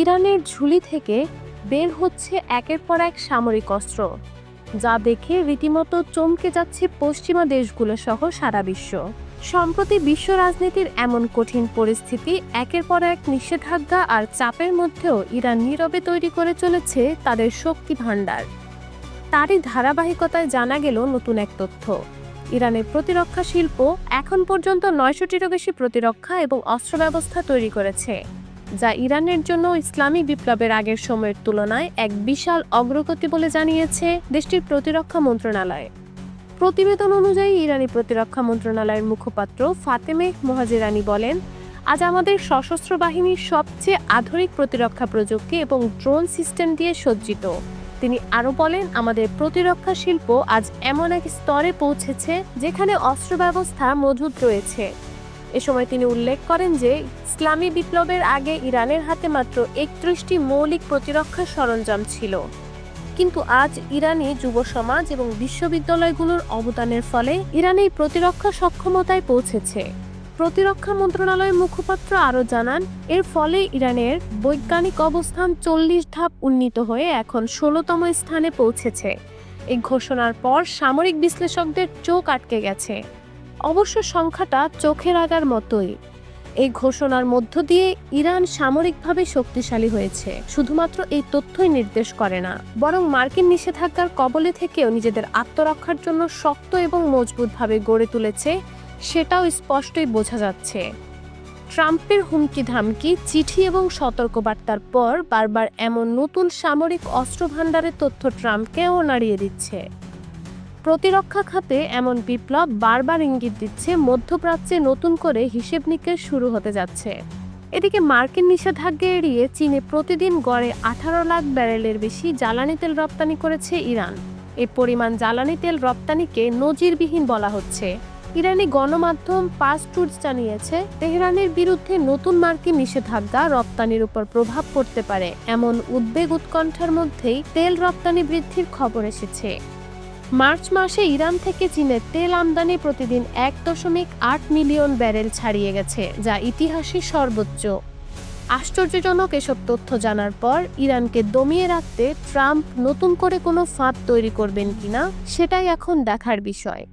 ইরানের ঝুলি থেকে বের হচ্ছে একের পর এক সামরিক অস্ত্র, যা দেখে রীতিমতো চমকে যাচ্ছে পশ্চিমা দেশগুলো সহ সারা বিশ্ব। সম্প্রতি বিশ্ব রাজনীতির এমন কঠিন পরিস্থিতি একের পর এক নিষেধাজ্ঞা আর চাপের মধ্যেও ইরান নীরবে তৈরি করে চলেছে তাদের শক্তি ভাণ্ডার। তারই ধারাবাহিকতায় জানা গেল নতুন এক তথ্য। ইরানের প্রতিরক্ষা শিল্প এখন পর্যন্ত নয়শোটিরও বেশি প্রতিরক্ষা এবং অস্ত্র ব্যবস্থা তৈরি করেছে। যা ইরানের জন্য ইসলামী বিপ্লবের আগের সময়ের তুলনায় এক বিশাল অগ্রগতি বলে জানিয়েছে দেশটির প্রতিরক্ষা মন্ত্রণালয়। প্রতিবেদন অনুযায়ী ইরানি প্রতিরক্ষা মন্ত্রণালয়ের মুখপাত্র ফাতেমে মোহাজিরানি বলেন, আজ আমাদের সশস্ত্র বাহিনীর সবচেয়ে আধুনিক প্রতিরক্ষা প্রযুক্তি এবং ড্রোন সিস্টেম দিয়ে সজ্জিত। তিনি আরও বলেন, আমাদের প্রতিরক্ষা শিল্প আজ এমন এক স্তরে পৌঁছেছে যেখানে অস্ত্র ব্যবস্থা মজুদ রয়েছে। এ সময় তিনি উল্লেখ করেন যে, ইসলামী বিপ্লবের আগে ইরানের হাতে মাত্র একত্রিশটি মৌলিক প্রতিরক্ষা সরঞ্জাম ছিল। কিন্তু আজ ইরানি যুব সমাজ এবং বিশ্ববিদ্যালয়গুলোর অবদানের ফলে ইরান এই প্রতিরক্ষা সক্ষমতায় পৌঁছেছে। প্রতিরক্ষা মন্ত্রণালয়ের মুখপাত্র আরও জানান, এর ফলে ইরানের বৈজ্ঞানিক অবস্থান চল্লিশ ধাপ উন্নীত হয়ে এখন ষোলোতম স্থানে পৌঁছেছে। এই ঘোষণার পর সামরিক বিশ্লেষকদের চোখ আটকে গেছে। অবশ্য সংখ্যাটা চোখে লাগার মতোই। এই ঘোষণার মধ্য দিয়ে ইরান সামরিকভাবে শক্তিশালী হয়েছে। শুধুমাত্র এই তথ্যই নির্দেশ করে না, বরং মার্কিন নিষেধাজ্ঞার কবলে থেকেও নিজেদের আত্মরক্ষার জন্য শক্ত এবং মজবুতভাবে গড়ে তুলেছে সেটাও স্পষ্টই বোঝা যাচ্ছে। ট্রাম্পের হুমকি ধামকি চিঠি এবং সতর্কবার্তার পর বারবার এমন নতুন সামরিক অস্ত্র ভাণ্ডারের তথ্য ট্রাম্পকেও নাড়িয়ে দিচ্ছে। প্রতিরক্ষা খাতে এমন বিপ্লব বারবার ইঙ্গিত দিচ্ছে মধ্যপ্রাচ্যে নতুন করে হিসেব নিকেশ শুরু হতে যাচ্ছে। এদিকে মার্কিন নিষেধাজ্ঞা এড়িয়ে চীনে প্রতিদিন গড়ে আঠারো লাখ ব্যারেলের বেশি জ্বালানি তেল রপ্তানি করেছে ইরান। এই পরিমাণ জ্বালানি তেল রপ্তানিকে নজিরবিহীন বলা হচ্ছে। ইরানি গণমাধ্যম পাস টুডস জানিয়েছে, তেহরানের বিরুদ্ধে নতুন মার্কিন নিষেধাজ্ঞা রপ্তানির উপর প্রভাব পড়তে পারে, এমন উদ্বেগ উৎকণ্ঠার মধ্যেই তেল রপ্তানি বৃদ্ধির খবর এসেছে। মার্চ মাসে ইরান থেকে চীনের তেল আমদানি প্রতিদিন এক দশমিক আট মিলিয়ন ব্যারেল ছাড়িয়ে গেছে, যা ইতিহাসে সর্বোচ্চ। আশ্চর্যজনক এসব তথ্য জানার পর ইরানকে দমিয়ে রাখতে ট্রাম্প নতুন করে কোনো ফাঁদ তৈরি করবেন কিনা, সেটাই এখন দেখার বিষয়।